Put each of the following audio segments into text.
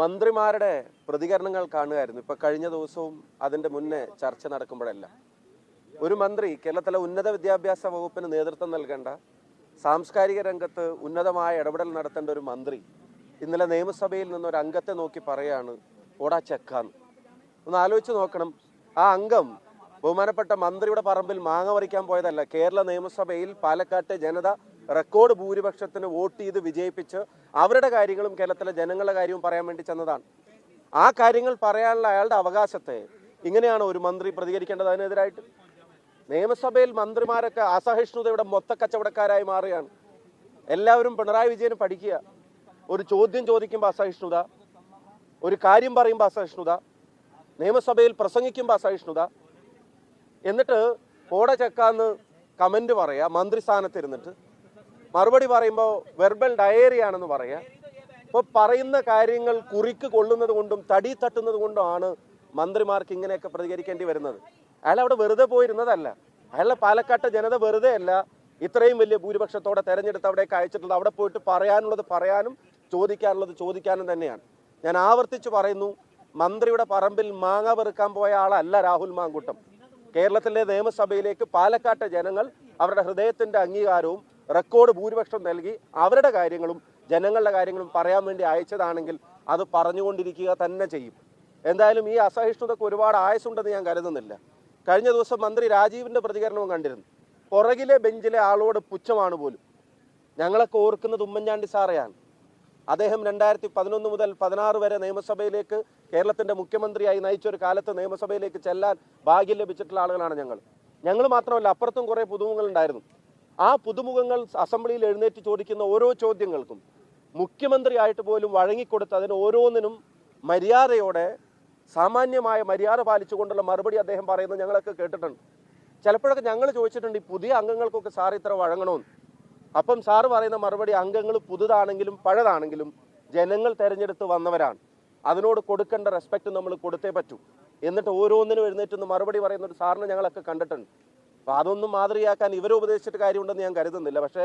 മന്ത്രിമാരുടെ പ്രതികരണങ്ങൾ കാണുകയായിരുന്നു. ഇപ്പൊ കഴിഞ്ഞ ദിവസവും അതിന്റെ മുന്നേ ചർച്ച നടക്കുമ്പോഴെല്ലാം. ഒരു മന്ത്രി കേരളത്തിലെ ഉന്നത വിദ്യാഭ്യാസ വകുപ്പിന് നേതൃത്വം നൽകേണ്ട സാംസ്കാരിക രംഗത്ത് ഉന്നതമായ ഇടപെടൽ നടത്തേണ്ട ഒരു മന്ത്രി ഇന്നലെ നിയമസഭയിൽ നിന്ന് ഒരു അംഗത്തെ നോക്കി പറയാണ് ഓടാ ചെക്കാന്ന്. ഒന്ന് ആലോചിച്ച് നോക്കണം. ആ അംഗം ബഹുമാനപ്പെട്ട മന്ത്രിയുടെ പറമ്പിൽ മാങ്ങ പറിക്കാൻ പോയതല്ല. കേരള നിയമസഭയിൽ പാലക്കാട്ടെ ജനത റെക്കോർഡ് ഭൂരിപക്ഷത്തിന് വോട്ട് ചെയ്ത് വിജയിപ്പിച്ച് അവരുടെ കാര്യങ്ങളും കേരളത്തിലെ ജനങ്ങളുടെ കാര്യവും പറയാൻ വേണ്ടി ചെന്നതാണ്. ആ കാര്യങ്ങൾ പറയാനുള്ള അയാളുടെ അവകാശത്തെ ഇങ്ങനെയാണ് ഒരു മന്ത്രി പ്രതികരിക്കേണ്ടത് അതിനെതിരായിട്ട്. നിയമസഭയിൽ മന്ത്രിമാരൊക്കെ അസഹിഷ്ണുതയുടെ മൊത്ത കച്ചവടക്കാരായി മാറുകയാണ്. എല്ലാവരും പിണറായി വിജയന് പഠിക്കുക. ഒരു ചോദ്യം ചോദിക്കുമ്പോൾ അസഹിഷ്ണുത ഒരു കാര്യം പറയുമ്പോൾ അസഹിഷ്ണുത നിയമസഭയിൽ പ്രസംഗിക്കുമ്പോൾ അസഹിഷ്ണുത. എന്നിട്ട് കോട ചെക്കാന്ന് കമന്റ് പറയാ മന്ത്രി സ്ഥാനത്തിരുന്നിട്ട് മറുപടി പറയുമ്പോൾ വെർബൽ ഡയറിയാണെന്ന് പറയാ. അപ്പോൾ പറയുന്ന കാര്യങ്ങൾ കുറിക്ക് കൊള്ളുന്നത് കൊണ്ടും തടി തട്ടുന്നത് കൊണ്ടുമാണ് മന്ത്രിമാർക്ക് ഇങ്ങനെയൊക്കെ പ്രതികരിക്കേണ്ടി വരുന്നത്. അയാൾ അവിടെ വെറുതെ പോയിരുന്നതല്ല. അയാളെ പാലക്കാട്ട് ജനത വെറുതെ അല്ല. ഇത്രയും വലിയ ഭൂരിപക്ഷത്തോടെ തെരഞ്ഞെടുത്ത് അവിടേക്ക് അയച്ചിട്ടുള്ളത് അവിടെ പോയിട്ട് പറയാനുള്ളത് പറയാനും ചോദിക്കാനുള്ളത് ചോദിക്കാനും തന്നെയാണ്. ഞാൻ ആവർത്തിച്ച് പറയുന്നു മന്ത്രിയുടെ പറമ്പിൽ മാങ്ങ പെറുക്കാൻ പോയ ആളല്ല രാഹുൽ മാങ്കുട്ടം. കേരളത്തിലെ നിയമസഭയിലേക്ക് പാലക്കാട്ടെ ജനങ്ങൾ അവരുടെ ഹൃദയത്തിന്റെ അംഗീകാരവും റെക്കോർഡ് ഭൂരിപക്ഷം നൽകി അവരുടെ കാര്യങ്ങളും ജനങ്ങളുടെ കാര്യങ്ങളും പറയാൻ വേണ്ടി അയച്ചതാണെങ്കിൽ അത് പറഞ്ഞുകൊണ്ടിരിക്കുക തന്നെ ചെയ്യും. എന്തായാലും ഈ അസഹിഷ്ണുതക്ക് ഒരുപാട് ആയസുണ്ടെന്ന് ഞാൻ കരുതുന്നില്ല. കഴിഞ്ഞ ദിവസം മന്ത്രി രാജീവിന്റെ പ്രതികരണവും കണ്ടിരുന്നു. പുറകിലെ ബെഞ്ചിലെ ആളോട് പുച്ഛമാണ് പോലും. ഞങ്ങളൊക്കെ ഓർക്കുന്നത് ഉമ്മൻചാണ്ടി സാറെയാണ്. അദ്ദേഹം രണ്ടായിരത്തി പതിനൊന്ന് മുതൽ പതിനാറ് വരെ നിയമസഭയിലേക്ക് കേരളത്തിന്റെ മുഖ്യമന്ത്രിയായി നയിച്ച ഒരു കാലത്ത് നിയമസഭയിലേക്ക് ചെല്ലാൻ ഭാഗ്യം ലഭിച്ചിട്ടുള്ള ആളുകളാണ് ഞങ്ങൾ. ഞങ്ങൾ മാത്രമല്ല അപ്പുറത്തും കുറേ പുതുമുഖങ്ങൾ ഉണ്ടായിരുന്നു ആ പുതുമുഖങ്ങൾ അസംബ്ലിയിൽ എഴുന്നേറ്റ് ചോദിക്കുന്ന ഓരോ ചോദ്യങ്ങൾക്കും മുഖ്യമന്ത്രിയായിട്ട് പോലും വഴങ്ങിക്കൊടുത്ത് അതിന് ഓരോന്നിനും മര്യാദയോടെ സാമാന്യമായ മര്യാദ പാലിച്ചുകൊണ്ടുള്ള മറുപടി അദ്ദേഹം പറയുന്നത് ഞങ്ങളൊക്കെ കേട്ടിട്ടുണ്ട്. ചിലപ്പോഴൊക്കെ ഞങ്ങൾ ചോദിച്ചിട്ടുണ്ട് ഈ പുതിയ അംഗങ്ങൾക്കൊക്കെ സാർ ഇത്ര വഴങ്ങണമെന്ന് അപ്പം സാറ് പറയുന്ന മറുപടി അംഗങ്ങൾ പുതുതാണെങ്കിലും പഴയതാണെങ്കിലും ജനങ്ങൾ തെരഞ്ഞെടുത്ത് വന്നവരാണ്. അതിനോട് കൊടുക്കേണ്ട റെസ്പെക്റ്റ് നമ്മൾ കൊടുത്തേ പറ്റൂ. എന്നിട്ട് ഓരോന്നിനും എഴുന്നേറ്റൊന്ന് മറുപടി പറയുന്ന ഒരു സാറിനെ ഞങ്ങളൊക്കെ കണ്ടിട്ടുണ്ട്. അപ്പൊ അതൊന്നും മാതൃകയാക്കാൻ ഇവരെ ഉപദേശിച്ചിട്ട് കാര്യമുണ്ടെന്ന് ഞാൻ കരുതുന്നില്ല. പക്ഷേ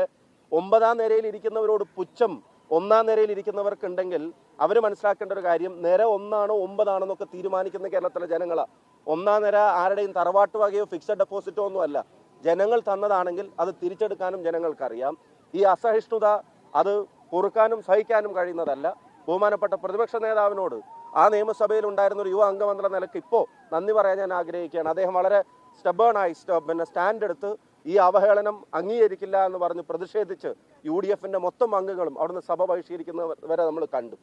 ഒമ്പതാം നിരയിൽ ഇരിക്കുന്നവരോട് പുച്ഛം ഒന്നാം നിരയിൽ ഇരിക്കുന്നവർക്ക് ഉണ്ടെങ്കിൽ അവർ മനസ്സിലാക്കേണ്ട ഒരു കാര്യം നിര ഒന്നാണോ ഒമ്പതാണോ എന്നൊക്കെ തീരുമാനിക്കുന്ന കേരളത്തിലെ ജനങ്ങളാ. ഒന്നാം നിര ആരുടെയും തറവാട്ട് വകയോ ഫിക്സഡ് ഡെപ്പോസിറ്റോ ഒന്നും അല്ല. ജനങ്ങൾ തന്നതാണെങ്കിൽ അത് തിരിച്ചെടുക്കാനും ജനങ്ങൾക്കറിയാം. ഈ അസഹിഷ്ണുത അത് പൊറുക്കാനും സഹിക്കാനും കഴിയുന്നതല്ല. ബഹുമാനപ്പെട്ട പ്രതിപക്ഷ നേതാവിനോട് ആ നിയമസഭയിൽ ഉണ്ടായിരുന്ന ഒരു യുവ അംഗം എന്ന നിലയ്ക്ക് ഇപ്പോൾ നന്ദി പറയാൻ ഞാൻ ആഗ്രഹിക്കുകയാണ്. അദ്ദേഹം വളരെ സ്റ്റബേണായി പിന്നെ സ്റ്റാൻഡ് എടുത്ത് ഈ അവഹേളനം അംഗീകരിക്കില്ല എന്ന് പറഞ്ഞ് പ്രതിഷേധിച്ച് യു ഡി എഫിന്റെ മൊത്തം അംഗങ്ങളും അവിടുന്ന് സഭ ബഹിഷ്കരിക്കുന്നവരെ നമ്മൾ കണ്ടു.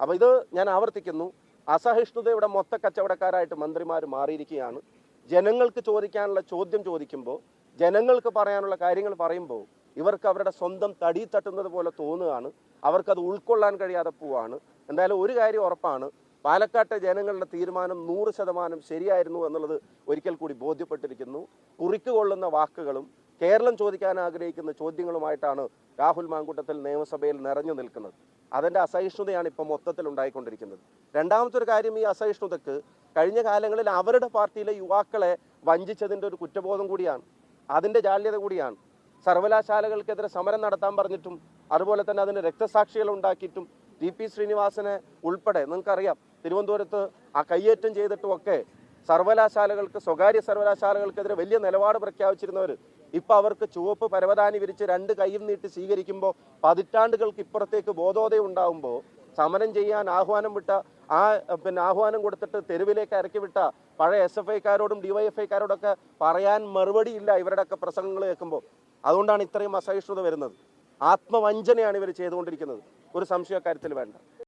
അപ്പോൾ ഇത് ഞാൻ ആവർത്തിക്കുന്നു. അസഹിഷ്ണുതയുടെ മൊത്ത കച്ചവടക്കാരായിട്ട് മന്ത്രിമാർ മാറിയിരിക്കുകയാണ്. ജനങ്ങൾക്ക് ചോദിക്കാനുള്ള ചോദ്യം ചോദിക്കുമ്പോൾ ജനങ്ങൾക്ക് പറയാനുള്ള കാര്യങ്ങൾ പറയുമ്പോൾ ഇവർക്ക് അവരുടെ സ്വന്തം തടി തട്ടുന്നത് പോലെ തോന്നുകയാണ്. അവർക്കത് ഉൾക്കൊള്ളാൻ കഴിയാതെ പോവാണ് എന്തായാലും ഒരു കാര്യം ഉറപ്പാണ്. പാലക്കാട്ടെ ജനങ്ങളുടെ തീരുമാനം നൂറ് ശതമാനം ശരിയായിരുന്നു എന്നുള്ളത് ഒരിക്കൽ കൂടി ബോധ്യപ്പെട്ടിരിക്കുന്നു. കുറിക്ക് കൊള്ളുന്ന വാക്കുകളും കേരളം ചോദിക്കാൻ ആഗ്രഹിക്കുന്ന ചോദ്യങ്ങളുമായിട്ടാണ് രാഹുൽ മാങ്കൂട്ടത്തിൽ നിയമസഭയിൽ നിറഞ്ഞു നിൽക്കുന്നത്. അതിന്റെ അസഹിഷ്ണുതയാണ് ഇപ്പോൾ മൊത്തത്തിൽ ഉണ്ടായിക്കൊണ്ടിരിക്കുന്നത്. രണ്ടാമത്തെ ഒരു കാര്യം ഈ അസഹിഷ്ണുതക്ക് കഴിഞ്ഞ കാലങ്ങളിൽ അവരുടെ പാർട്ടിയിലെ യുവാക്കളെ വഞ്ചിച്ചതിന്റെ ഒരു കുറ്റബോധം കൂടിയാണ്. അതിന്റെ ജാള്യത കൂടിയാണ്. സർവകലാശാലകൾക്കെതിരെ സമരം നടത്താൻ പറഞ്ഞിട്ടും അതുപോലെ തന്നെ അതിന് രക്തസാക്ഷികൾ ഉണ്ടാക്കിയിട്ടും ടി പി ശ്രീനിവാസനെ ഉൾപ്പെടെ നിങ്ങൾക്കറിയാം. തിരുവനന്തപുരത്ത് ആ കയ്യേറ്റം ചെയ്തിട്ടും ഒക്കെ സർവകലാശാലകൾക്ക് സ്വകാര്യ സർവകലാശാലകൾക്കെതിരെ വലിയ നിലപാട് പ്രഖ്യാപിച്ചിരുന്നവർ ഇപ്പൊ അവർക്ക് ചുവപ്പ് പരവതാനി വിരിച്ച് രണ്ട് കൈയും നീട്ടി സ്വീകരിക്കുമ്പോൾ പതിറ്റാണ്ടുകൾക്ക് ഇപ്പുറത്തേക്ക് ബോധോദയം ഉണ്ടാവുമ്പോൾ സമരം ചെയ്യാൻ ആഹ്വാനം വിട്ട ആ പിന്നെ ആഹ്വാനം കൊടുത്തിട്ട് തെരുവിലേക്ക് ഇറക്കി വിട്ട പഴയ എസ് എഫ് ഐക്കാരോടും ഡിവൈഎഫ് ഐക്കാരോടൊക്കെ പറയാൻ മറുപടിയില്ല ഇവരുടെയൊക്കെ പ്രസംഗങ്ങൾ കേൾക്കുമ്പോൾ. അതുകൊണ്ടാണ് ഇത്രയും അസഹിഷ്ണുത വരുന്നത്. ആത്മവഞ്ചനയാണ് ഇവർ ചെയ്തുകൊണ്ടിരിക്കുന്നത്. ഒരു സംശയ കാര്യത്തിൽ വേണ്ട.